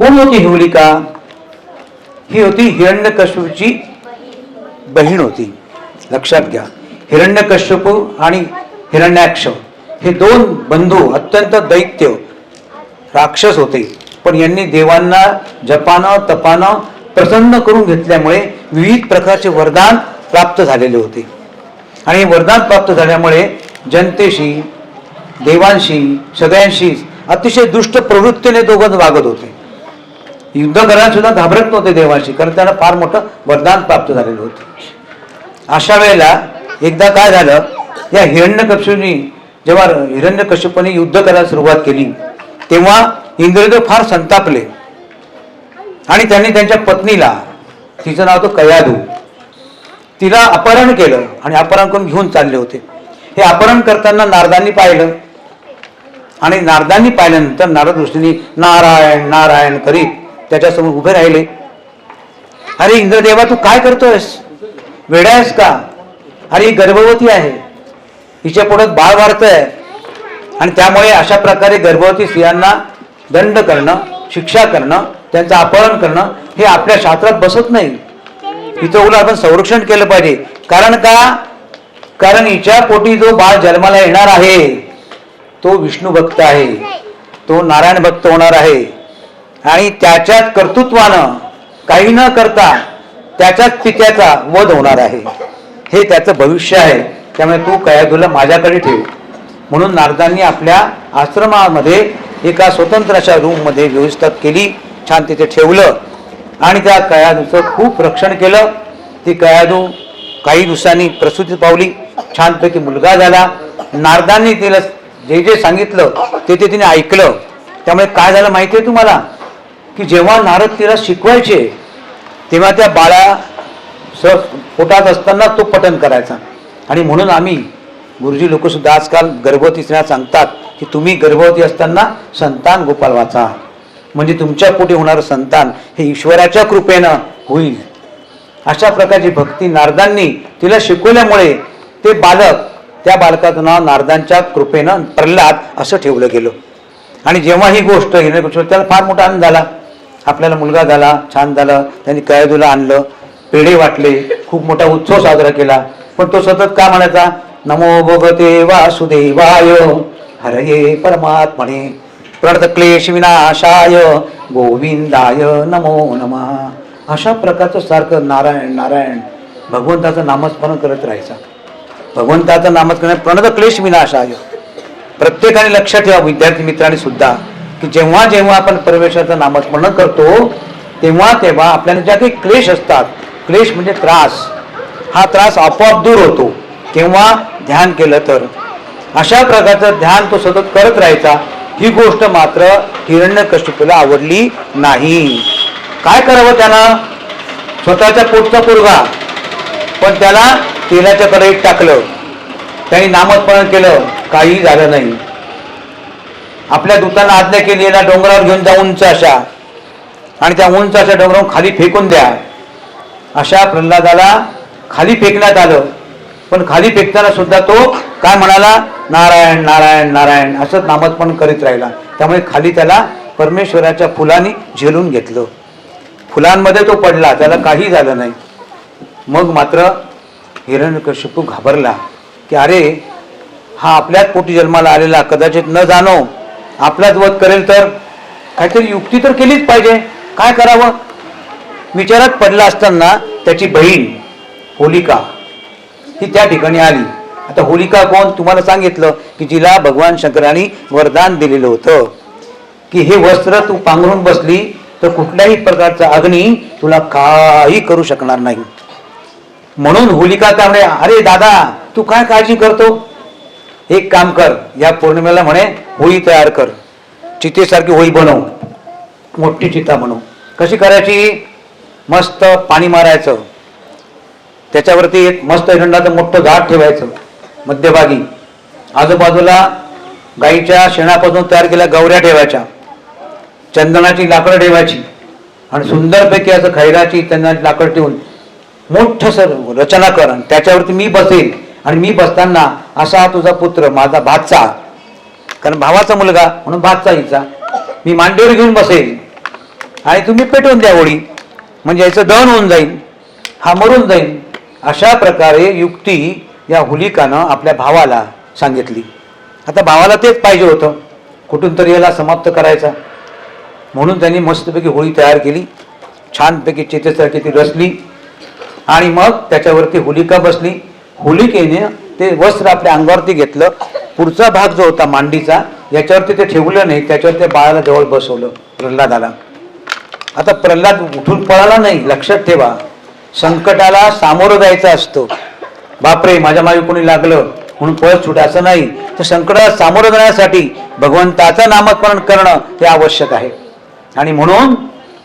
कोण होती हिवलिका ही होती हिरण्यकश्यपूची बहीण होती. लक्षात घ्या. हिरण्यकश्यपू आणि हिरण्याक्ष हे दोन बंधू अत्यंत दैत्य राक्षस होते. पण यांनी देवांना जपानं तपानं प्रसन्न करून घेतल्यामुळे विविध प्रकारचे वरदान प्राप्त झालेले होते. आणि वरदान प्राप्त झाल्यामुळे जनतेशी देवांशी सगळ्यांशी अतिशय दुष्ट प्रवृत्तीने दोघं वागत होते. युद्ध करायला सुद्धा घाबरत नव्हते देवाशी कारण त्यांना फार मोठं वरदान प्राप्त झालेलं होतं. अशा वेळेला एकदा काय झालं या हिरण्यकश्यपूनी जेव्हा हिरण्यकश्यपूने युद्ध करायला सुरुवात केली तेव्हा इंद्रदेव फार संतापले. आणि त्यांनी त्यांच्या पत्नीला तिचं नाव होतं कयाधू तिला अपहरण केलं आणि अपहरण करून घेऊन चालले होते. हे अपहरण करताना नारदांनी पाहिलं. आणि नारदांनी पाहिल्यानंतर नारद ऋषींनी नारायण नारायण करीत त्याच्यासमोर उभे राहिले. अरे इंद्रदेवा तू काय करतोयस? वेडा आहेस का? अरे ही गर्भवती आहे. हिच्या पोटात बाळ वाढतंय. आणि त्यामुळे अशा प्रकारे गर्भवती स्त्रियांना दंड करणं शिक्षा करणं त्यांचं अपहरण करणं हे आपल्या शास्त्रात बसत नाही. हिचं उलट आपण संरक्षण केलं पाहिजे. कारण का? कारण हिच्या पोटी जो बाळ जन्माला येणार आहे तो विष्णू भक्त आहे. तो नारायण भक्त होणार आहे. आणि त्याच्याच कर्तृत्वानं काही न करता त्याच्याच पित्याचा वध होणार आहे. हे त्याचं भविष्य आहे. त्यामुळे तू कयाधूला माझ्याकडे ठेव. म्हणून नारदांनी आपल्या आश्रमामध्ये एका स्वतंत्र अशा रूममध्ये व्यवस्था केली. छान तिथे ठेवलं. आणि त्या कयाधूचं खूप रक्षण केलं. ती कयाधू काही दिवसांनी प्रसूती पावली. छानपैकी मुलगा झाला. नारदांनी तिला जे जे सांगितलं ते ते तिने ऐकलं. त्यामुळे काय झालं माहिती आहे तुम्हाला? की जेव्हा नारद तिला शिकवायचे तेव्हा त्या बाळा स पोटात असताना तो पठन करायचा. आणि म्हणून आम्ही गुरुजी लोकसुद्धा आजकाल गर्भवती स्त्रिया सांगतात की तुम्ही गर्भवती असताना संतान गोपाल वाचा. म्हणजे तुमच्या पोटी होणारं संतान हे ईश्वराच्या कृपेनं होईल. अशा प्रकारची भक्ती नारदांनी तिला शिकवल्यामुळे ते बालक त्या बालकाचं नाव नारदांच्या कृपेनं प्रल्हाद असं ठेवलं गेलं. आणि जेव्हा ही गोष्ट हिरण्यकश्यप त्याला फार मोठा आनंद झाला. आपल्याला मुलगा झाला छान झालं त्यांनी कयादूला आणलं पेढे वाटले खूप मोठा उत्सव साजरा केला. पण तो सतत का म्हणायचा? नमो भगवते वासुदेवाय हरये परमात्मने. प्रणत क्लेश विनाशाय गोविंदाय नमो नमः. अशा प्रकारचं सारखं नारायण नारायण भगवंताचं नामस्मरण करत राहायचं. भगवंताचं नामस्मरण प्रणत क्लेश विनाशाय. प्रत्येकाने लक्षात ठेवा विद्यार्थी मित्रांनी सुद्धा. की जेव्हा जेव्हा आपण परमेश्वराचं नामस्मरण करतो तेव्हा तेव्हा आपल्याला ज्या काही क्लेश असतात क्लेश म्हणजे त्रास हा त्रास आपोआप दूर होतो. केव्हा ध्यान केलं तर. अशा प्रकारचं ध्यान तो सतत करत राहायचा. ही गोष्ट मात्र हिरण्यकश्यपूला आवडली नाही. काय करावं त्यानं स्वतःच्या पोटचा पोरगा. पण त्याला तेलाच्या कढईत टाकलं. त्यांनी नामस्मरण केलं. काही झालं नाही. आपल्या दूतांना आज्ञा केली याला डोंगरावर घेऊन जा उंच अशा. आणि त्या उंच अशा डोंगरावरून खाली फेकून द्या. अशा प्रल्हादाला खाली फेकण्यात आलं. पण खाली फेकताना सुद्धा तो काय म्हणाला? नारायण नारायण नारायण असं नामस्मरण करीत राहिला. त्यामुळे खाली त्याला परमेश्वराच्या फुलांनी झेलून घेतलं. फुलांमध्ये तो पडला. त्याला काही झालं नाही. मग मात्र हिरण्यकशिपू घाबरला की अरे हा आपल्याच पोटी जन्माला आलेला. कदाचित न जाणो आपलाच वध करेल तर? काहीतरी युक्ती तर केलीच पाहिजे. काय करावं? विचारात पडला असताना त्याची बहीण होलिका ही त्या ठिकाणी आली. आता होलिका कोण? तुम्हाला सांगितलं की जिला भगवान शंकरांनी वरदान दिलेलं होतं. की हे वस्त्र तू पांघरून बसली तर कुठल्याही प्रकारचा अग्नी तुला काही करू शकणार नाही. म्हणून होलिका त्यामुळे अरे दादा तू काय काळजी करतो? एक काम कर या पौर्णिमेला म्हणे होळी तयार कर. चितेसारखी होळी बनव. मोठी चिता बनव. कशी करायची? मस्त पाणी मारायचं. त्याच्यावरती एक मस्त एरंडाचं मोठं झाड ठेवायचं मध्यभागी. आजूबाजूला गाईच्या शेणापासून तयार केल्या गवऱ्या ठेवायच्या चंदनाची लाकडं ठेवायची आणि सुंदरपैकी असं खैराची चंदनाची लाकड ठेवून मोठं सर रचना कर आणि त्याच्यावरती मी बसेल आणि मी बसताना असा तुझा पुत्र माझा भातचा कारण भावाचा मुलगा म्हणून भातचा हिचा मी मांडीवर घेऊन बसेल. आणि तुम्ही पेटवून द्या होळी म्हणजे याचं दहन होऊन जाईल हा मरून जाईल. अशा प्रकारे युक्ती या हुलिकानं आपल्या भावाला सांगितली. आता भावाला तेच पाहिजे होतं. कुठून तरी याला समाप्त करायचा. म्हणून त्यांनी मस्तपैकी होळी तयार केली. छानपैकी चेतेसारखी ती रचली. आणि मग त्याच्यावरती होलिका बसली. होलिकेने ते वस्त्र आपल्या अंगावरती घेतलं. पुढचा भाग जो होता मांडीचा याच्यावरती ते ठेवलं नाही त्याच्यावर ते बाळाला जवळ बसवलं प्रल्हादाला. आता प्रल्हाद उठून पळाला नाही लक्षात ठेवा. संकटाला सामोरं जायचं असतं. बापरे माझ्या मागे कोणी लागलं? म्हणून पळत सुट असं नाही. तर संकटाला सामोरं जाण्यासाठी भगवंताचं नामस्मरण करणं हे आवश्यक आहे. आणि म्हणून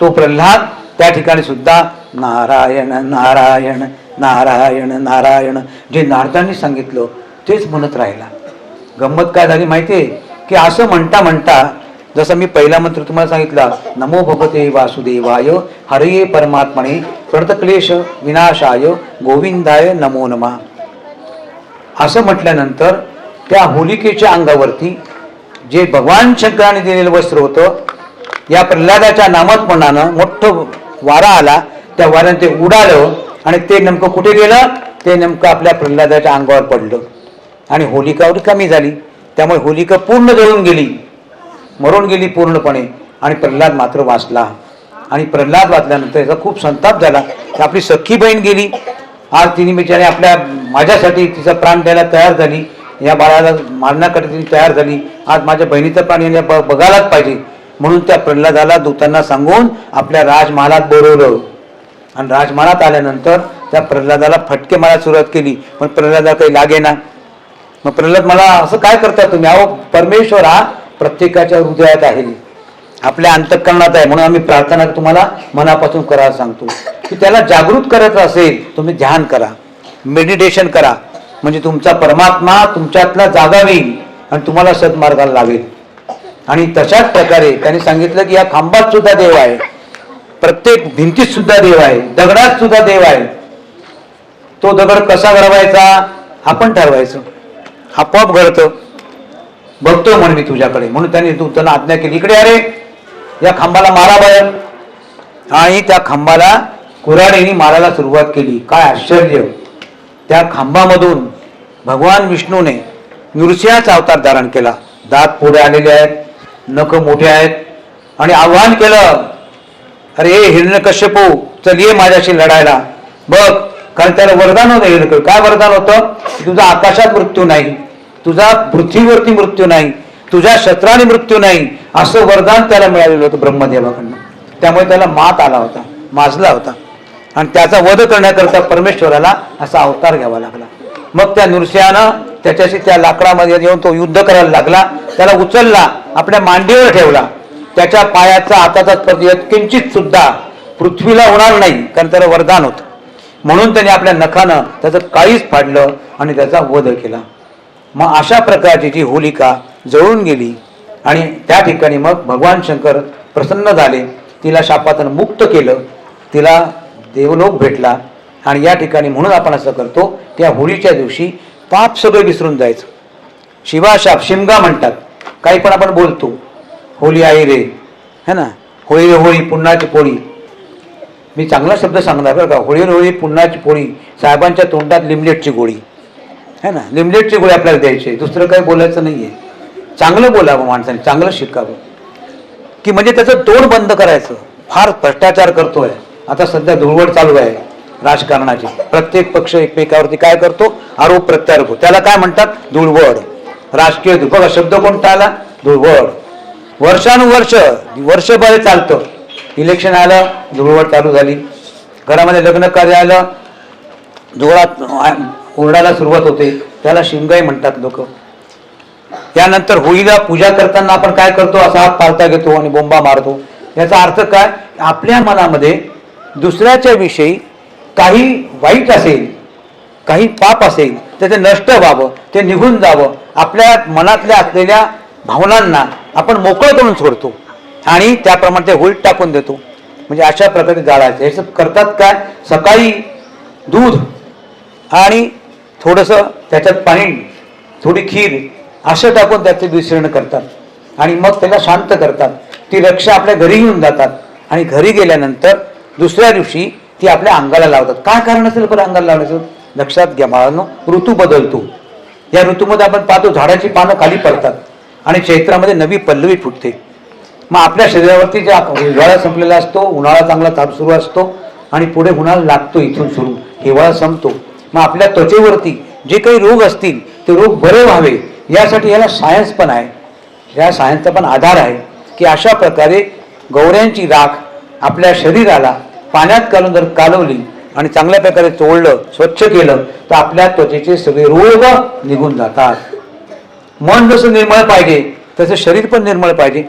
तो प्रल्हाद त्या ठिकाणी सुद्धा नारायण नारायण नारायण नारायण. जे नारदांनी सांगितलं तेच म्हणत राहिला. गंमत काय झाली माहिती आहे की असं म्हणता म्हणता जसं मी पहिला मंत्र तुम्हाला सांगितला नमो भगवते वासुदेवाय हरये परमात्मने प्रणतक्लेश विनाशाय गोविंदाय नमो नमा. असं म्हटल्यानंतर त्या होलिकेच्या अंगावरती जे भगवान शंकराने दिलेलं वस्त्र होतं या प्रल्हादाच्या नामस्मरणानं मोठं वारा आला त्या वाऱ्याने ते उडालं आणि ते नेमकं कुठे गेलं? ते नेमकं आपल्या प्रल्हादाच्या अंगावर पडलं. आणि होलिकावर कमी झाली त्यामुळे होलिका पूर्ण जळून गेली. मरून गेली पूर्णपणे. आणि प्रल्हाद मात्र वाचला. आणि प्रल्हाद वाचल्यानंतर याचा खूप संताप झाला. की आपली सख्खी बहीण गेली. आज तिने बिचारी आपल्या माझ्यासाठी तिचा प्राण द्यायला तयार झाली. या बाळाला मारण्याकडे तिने तयार झाली. आज माझ्या बहिणीचा प्राण याने ब- बघायलाच पाहिजे. म्हणून त्या प्रल्हादाला दूतांना सांगून आपल्या राजमहालात बोलवलं. आणि राजमहालात आल्यानंतर त्या प्रल्हादाला फटके मारायला सुरुवात केली. पण प्रल्हादा काही लागे ना. मग प्रल्हाद मला असं काय करता तुम्ही? अहो परमेश्वर हा प्रत्येकाच्या हृदयात आहे. आपल्या अंतःकरणात आहे. म्हणून आम्ही प्रार्थना तुम्हाला मनापासून करायला सांगतो. की त्याला जागृत करायचं असेल तुम्ही ध्यान करा. मेडिटेशन करा. म्हणजे तुमचा परमात्मा तुमच्यातला जागा येईल आणि तुम्हाला सद्मार्गाला लावेल आणि तशाच प्रकारे त्यांनी सांगितलं की या खांबात सुद्धा देव आहे. प्रत्येक भिंतीत सुद्धा देव आहे दगडात सुद्धा देव आहे. तो दगड कसा घडवायचा आपण ठरवायचं. आपोआप घडतं. बघतो म्हणे मी तुझ्याकडे. म्हणून त्यांनी त्यांना आज्ञा केली इकडे अरे या खांबाला मारा बाहेर आणि त्या खांबाला कुऱ्हाडीने मारायला सुरुवात केली. काय आश्चर्य. त्या खांबामधून भगवान विष्णूने नृसिंहाचा अवतार धारण केला. दात पुढे आलेले आहेत नख मोठे आहेत. आणि आव्हान केलं अरे हे हिरण्यकश्यपू हो, चल ये माझ्याशी लढायला. बघ कारण त्याला वरदान होतं हिरण्य काय वरदान होतं? तुझा आकाशात मृत्यू नाही. तुझा पृथ्वीवरती मृत्यू नाही. तुझ्या शत्राने मृत्यू नाही. असं वरदान त्याला मिळालेलं होतं ब्रह्मदेवाकडनं. त्यामुळे त्याला मात आला होता माजला होता. आणि त्याचा वध करण्याकरता परमेश्वराला असा अवतार घ्यावा लागला. मग त्या नृसिंहानं त्याच्याशी त्या लाकडामध्ये येऊन तो युद्ध करायला लागला. त्याला उचलला आपल्या मांडीवर ठेवला. त्याच्या पायाचा हाताचा स्पर्श किंचित सुद्धा पृथ्वीला होणार नाही कारण त्याला वरदान होतं. म्हणून त्याने आपल्या नखानं त्याचं काळीच फाडलं आणि त्याचा वध केला. मग अशा प्रकारची जी होलिका जळून गेली आणि त्या ठिकाणी मग भगवान शंकर प्रसन्न झाले. तिला शापातून मुक्त केलं. तिला देवलोक भेटला आणि या ठिकाणी म्हणून आपण असं करतो त्या होळीच्या दिवशी पाप सगळं विसरून जायचं. शिवाशाप शिमगा म्हणतात. काही पण आपण बोलतो. होळी आहे रे. है ना? होळी रे होळी पुन्हाची पोळी. मी चांगला शब्द सांगणार बरं का? होळी रे होळी पुन्हाची पोळी. साहेबांच्या तोंडात लिमलेटची गोळी. है ना? लिमलेटची गोळी आपल्याला द्यायची दुसरं काही बोलायचं नाहीये. चांगलं बोलावं माणसाने. चांगलं शिकावं की म्हणजे त्याचं तोंड बंद करायचं. फार भ्रष्टाचार करतोय. आता सध्या धुळवड चालू आहे राजकारणाची. प्रत्येक पक्ष एकमेकावरती काय करतो? आरोप प्रत्यारोप. त्याला काय म्हणतात? धुळवड. राजकीय बघा शब्द कोणता आला? धुळवड. वर्षानुवर्ष वर्षभर चालतं. इलेक्शन आलं धुळवड चालू झाली. घरामध्ये लग्न कार्य आलं जोरात ओरडायला सुरुवात होते. त्याला शिमगाई म्हणतात लोक. त्यानंतर होळीला पूजा करताना आपण काय करतो? असा हात पालता घेतो आणि बोंबा मारतो. याचा अर्थ काय? आपल्या मनामध्ये दुसऱ्याच्या विषयी काही वाईट असेल काही पाप असेल तर ते नष्ट व्हावं ते निघून जावं. आपल्या मनातल्या असलेल्या भावनांना आपण मोकळं करून सोडतो. आणि त्याप्रमाणे ते होळीत टाकून देतो. म्हणजे अशा प्रकारे जाळायचं. हे सब करतात काय? सकाळी दूध आणि थोडंसं त्याच्यात पाणी थोडी खीर असं टाकून त्याचे विसरण करतात. आणि मग त्याला शांत करतात. ती रक्षा आपल्या घरी घेऊन जातात. आणि घरी गेल्यानंतर दुसऱ्या दिवशी ती आपल्या अंगाला लावतात. काय कारण असेल बरं अंगाला लावण्याचं? लक्षात घ्या बाळांनो ऋतू बदलतो. या ऋतूमध्ये आपण पाहतो झाडाची पानं खाली पडतात. आणि चैत्रामध्ये नवी पल्लवी फुटते. मग आपल्या शरीरावरती ज्या हिवाळा संपलेला असतो उन्हाळा चांगला ताप सुरू असतो आणि पुढे उन्हाळा लागतो इथून सुरू. हिवाळा संपतो. मग आपल्या त्वचेवरती जे काही रोग असतील ते रोग बरे व्हावे यासाठी याला सायन्स पण आहे. या सायन्सचा पण आधार आहे की अशा प्रकारे गौऱ्यांची राख आपल्या शरीराला पाण्यात घालून जर कालवली आणि चांगल्या प्रकारे चोळलं स्वच्छ केलं तर आपल्या त्वचेचे सगळे रोग निघून जातात. मन जसं निर्मळ पाहिजे तसं शरीर पण निर्मळ पाहिजे.